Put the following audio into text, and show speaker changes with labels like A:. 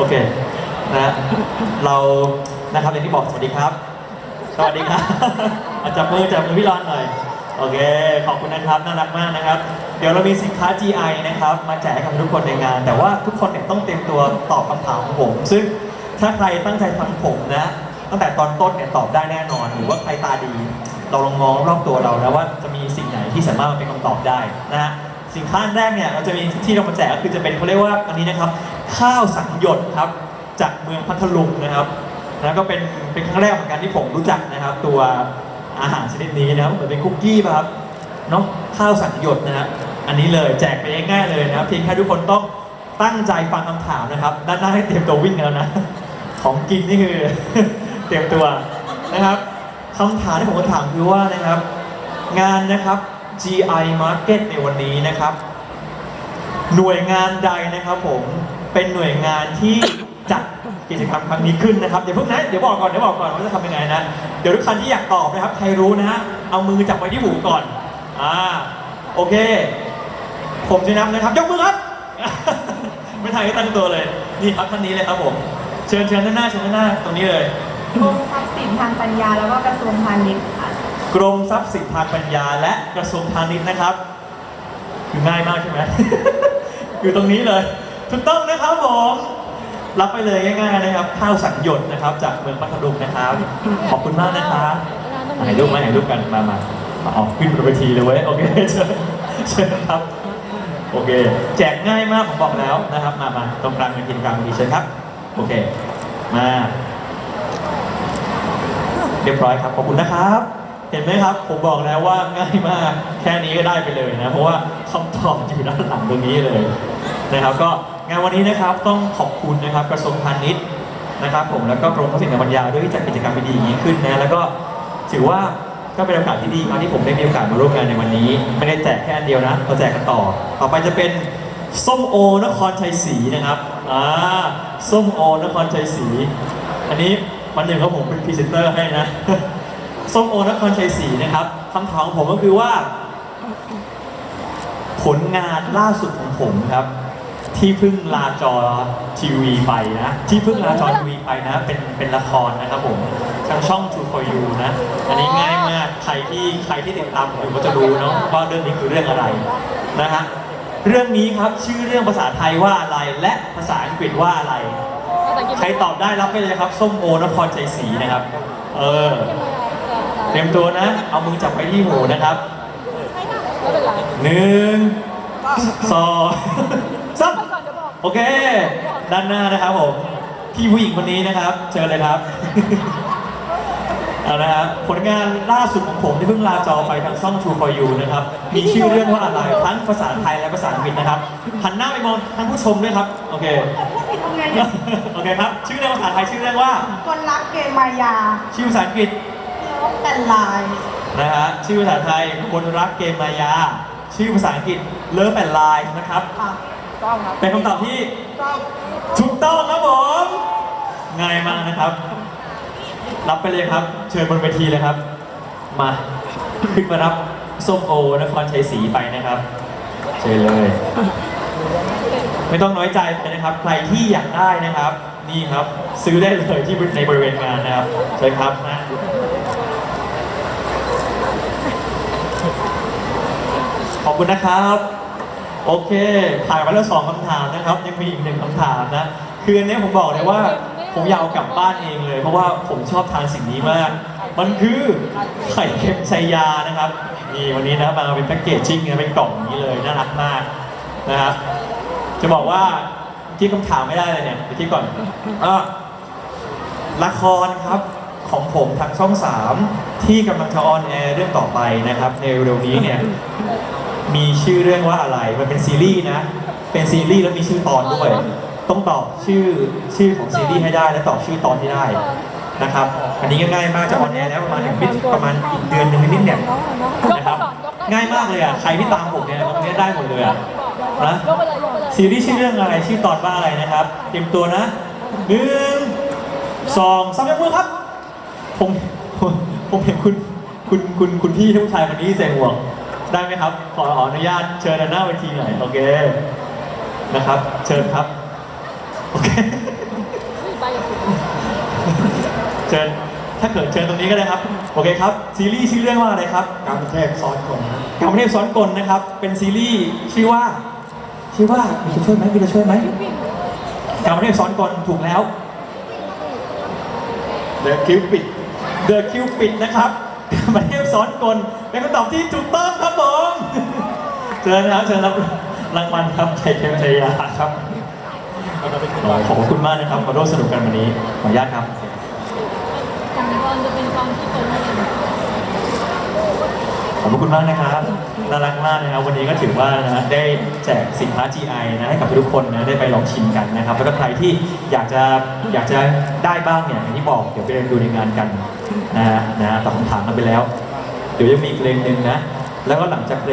A: โอเคนะเรานะครับอย่างที่บอกสวัสดีครับ สวัสดีครับอาจับมือจับมือพี่รอนหน่อยโอเคขอบคุณนะครับน่ารักมากนะครับ เดี๋ยวเรามีสินค้า GI นะครับ มาแจกให้กับทุกคนในงาน แต่ว่าทุกคนเนี่ยต้องเตรียมตัวตอบคำถามของผม ซึ่งถ้าใครตั้งใจฟังผมนะตั้งแต่ตอนต้นเนี่ยตอบได้แน่นอน หรือว่าใครตาดี เราลองมองรอบตัวเราแล้วว่าจะมีสิ่งไหนที่สามารถมาเป็นคำตอบได้นะฮะ สินค้าอันแรกเนี่ยเราจะมีที่เรามาแจกก็คือจะเป็นเขาเรียกว่าอันนี้นะครับ ข้าวสังหยดครับจากเมืองพัทลุงนะครับแล้วก็เป็นเป็นครั้งแรกเหมือนกันที่ผมรู้จักนะครับ ตัวอาหารชนิดนี้นะครับเหมือนเป็นคุกกี้ป่ะครับเนาะข้าวสังหยดนะฮะอันนี้เลยแจกไปง่ายๆเลยนะครับเพียงแค่ทุกคนต้องตั้งใจฟังคำถามนะครับด้านหน้าให้เตรียมตัววิ่งแล้วนะ ของกินนี่คือ เตรียมตัวนะครับคำถามที่ผมจะถามคือว่านะครับ งานนะครับ GI Market ในวันนี้นะครับ หน่วยงานใดนะครับผมเป็นหน่วยงานที่จัดกิจกรรมครั้งนี้ขึ้นนะครับเดี๋ยวเพิ่งนเดี๋ยวบอกก่อนเดี๋ยวบอกก่อนว่าจะทำยังไงนะเดี๋ยวทุกคนที่อยากตอบนะครับใครรู้นะฮะเอามือจับไว้ที่หูก่อนอ่าโอเค ผมจะนับนะครับยกมือครับ ไม่ทันก็ตั้งตัวเลยนี่ครับท่านนี้เลยครับผมเชิญเชิญด้านหน้าเชิญด้านหน้าตรงนี้เลย
B: กรมทรัพย์สินทางปัญญาแล้วก็กระทรวงพาณิชย์
A: กรมทรัพย์สินทางปัญญา และกระทรวงพาณิชย์นะครับคือง่ายมากใช่ไหม อยู่ตรงนี้เลย ถูกต้องนะครับผม รับไปเลยง่ายๆนะครับ ข้าวสังหยดนะครับ จากเมืองพัทลุงนะครับ ขอบคุณมากนะครับถ่ายรูปไหมถ่ายรูปกันมามามาเอาขึ้นบนเวทีเลยเว้ย โอเคเชิญเชิญครับ โอเค แจกง่ายมากผมบอกแล้วนะครับ มามาตรงกลางเป็นทีมกลางดีเชิญครับ โอเค มา เรียบร้อยครับ ขอบคุณนะครับ เห็นไหมครับ ผมบอกแล้วว่าง่ายมากแค่นี้ก็ได้ไปเลยนะ เพราะว่าคำตอบอยู่ด้านหลังตรงนี้เลยนะครับ ก็งานวันนี้นะครับต้องขอบคุณนะครับกระทรวงพาณิชย์นะครับ ผมแล้วก็กรมทรัพย์สินาปัญญาด้วยที่จัดกิจกรรมดีๆอย่างนี้ขึ้นนะแล้วก็ถือว่าก็เป็นโอกาสที่ดีมากที่ผมได้มีโอกาสมาร่วมงานในวันนี้ ไม่ได้แจกแค่อันเดียวนะเราแจกกันต่อ ต่อไปจะเป็นส้มโอนครชัยศรีนะครับอ่าส้มโอนครชัยศรีอันนี้วันหนึ่งเขาผมเป็นพรีเซนเตอร์ให้นะ ส้มโอนครชัยศรีนะครับคำถามของผมก็คือว่า ผลงานล่าสุดของผมครับ ที่เพิ่งลาจอทีวีไปนะ ที่เพิ่งลาจอทีวีไปนะ เป็นเป็นละครนะครับผมทางช่อง True for You นะ อันนี้ง่ายมากใครที่ใครที่ติดตามผมอยู่ก็จะรู้เนาะว่าเรื่องนี้คือเรื่องอะไรนะฮะเรื่องนี้ครับชื่อเรื่องภาษาไทยว่าอะไรและภาษาอังกฤษว่าอะไร ใครตอบได้รับไปเลยครับ ส้มโอนครชัยศรีนะครับ เออ เตรียมตัวนะ เอามือจับไปที่หูนะครับหนึ่งสองสามโอเค ด้านหน้านะครับผม พี่ผู้หญิงคนนี้นะครับเชิญเลยครับเอาละครับผลงานล่าสุดของผมที่เพิ่งลาจอไปทางช่อง True for You นะครับ มีชื่อเรื่องว่าอะไรทั้งภาษาไทยและภาษาอังกฤษนะครับ หันหน้าไปมองท่านผู้ชมด้วยครับ โอเค
B: ทำไงเนี่ย
A: โอเคครับ ชื่อเรื่องภาษาไทยชื่อเรื่องว่า
B: คนรักเกมมายา
A: ชื่อภาษาอังกฤษ
B: ลบแต่ลาย
A: นะฮะชื่อภาษาไทยคนรักเกมมายา ชื่อภาษาอังกฤษเลิฟแอนไลน์นะครับ
B: ค่ะต้องครับ
A: เป็นคำตอบที่
B: ต้อง
A: ถูกต้องครับผมง่ายมากนะครับ รับไปเลยครับ เชิญบนเวทีเลยครับ มาขึ้นมารับส้มโอนครชัยศรีไปนะครับ เชิญเลย ไม่ต้องน้อยใจไปนะครับ ใครที่อยากได้นะครับ นี่ครับ ซื้อได้เลยที่ในบริเวณงานนะครับเชิญครับนะ ขอบ คุณนะครับ โอเคถ่ายมาแล้วสองคำถามนะครับ ยังมีอีกหนึ่งคำถามนะคืออันนี้ผมบอกเลยว่า ผมอยากเอากลับบ้านเองเลย เพราะว่าผมชอบทานสิ่งนี้มาก มันคือไข่เค็มชัยานะครับนี่วันนี้นะมาเป็นแพ็กเกจจิ้งนะเป็นกล่องนี้เลยน่ารักมากนะครับจะบอกว่าที่คำถามไม่ได้เลยเนี่ยไปที่ก่อนอะละครครับของผมทางช่อง 3 ที่กำลังจะออนแอร์เรื่องต่อไปนะครับ ในเร็วๆนี้เนี่ย มีชื่อเรื่องว่าอะไร มันเป็นซีรีส์นะ เป็นซีรีส์แล้วมีชื่อตอนด้วย ต้องตอบชื่อชื่อของซีรีส์ให้ได้ และตอบชื่อตอนที่ได้นะครับ อันนี้ก็ง่ายมากจะออนแอร์แล้วประมาณถึงประมาณอีกเดือนหนึ่งนิดๆเนี่ยนะครับ ง่ายมากเลยอะ ใครที่ตามผมเนี่ยตรงนี้ได้หมดเลยอะนะซีรีส์ชื่อเรื่องอะไร ชื่อตอนว่าอะไรนะครับ เตรียมตัวนะหนึ่งสองสามยกมือครับ ผมผมผมเห็นคุณคุณคุณคุณพี่ผู้ชายคนนี้ใส่หมวก ได้ไหมครับขออนุญาตเชิญหน้าเวทีหน่อยโอเคนะครับ เชิญครับโอเคเชิญถ้าเกิดเชิญตรงนี้ก็ได้ครับ โอเคครับ ซีรีส์ชื่อเรื่องว่าอะไรครับ
C: กามเทพซ้อนกล
A: กามเทพซ้อนกลนะครับ เป็นซีรีส์ชื่อว่าชื่อว่ามีจะช่วยไหมมีจะช่วยไหมกามเทพซ้อนกลถูกแล้ว
C: The Cupid
A: The Cupid นะครับ กรรมเทพซ้อนกลเป็นคำตอบที่ถูกต้องครับผมเชิญนะครับเชิญรับรางวัลครับไข่เค็มชายาครับขอบคุณมากนะครับมาร่วมสนุกกันวันนี้ขออนุญาตครับ
D: ของบอลจะเป็นกองที่เปิดมาเลย
A: ขอบคุณมากนะครับน่ารักมากนะครับวันนี้ก็ถือว่านะได้แจกสินค้า GI นะให้กับทุกคนนะได้ไปลองชิมกันนะครับแล้วก็ใครที่อยากจะอยากจะได้บ้างเนี่ยอย่างที่บอกเดี๋ยวไปเรียนดูในงานกัน นะฮะนะตอบคำถามกันไปแล้ว เดี๋ยวยังมีเพลงหนึ่งนะ แล้วก็หลังจากเพลง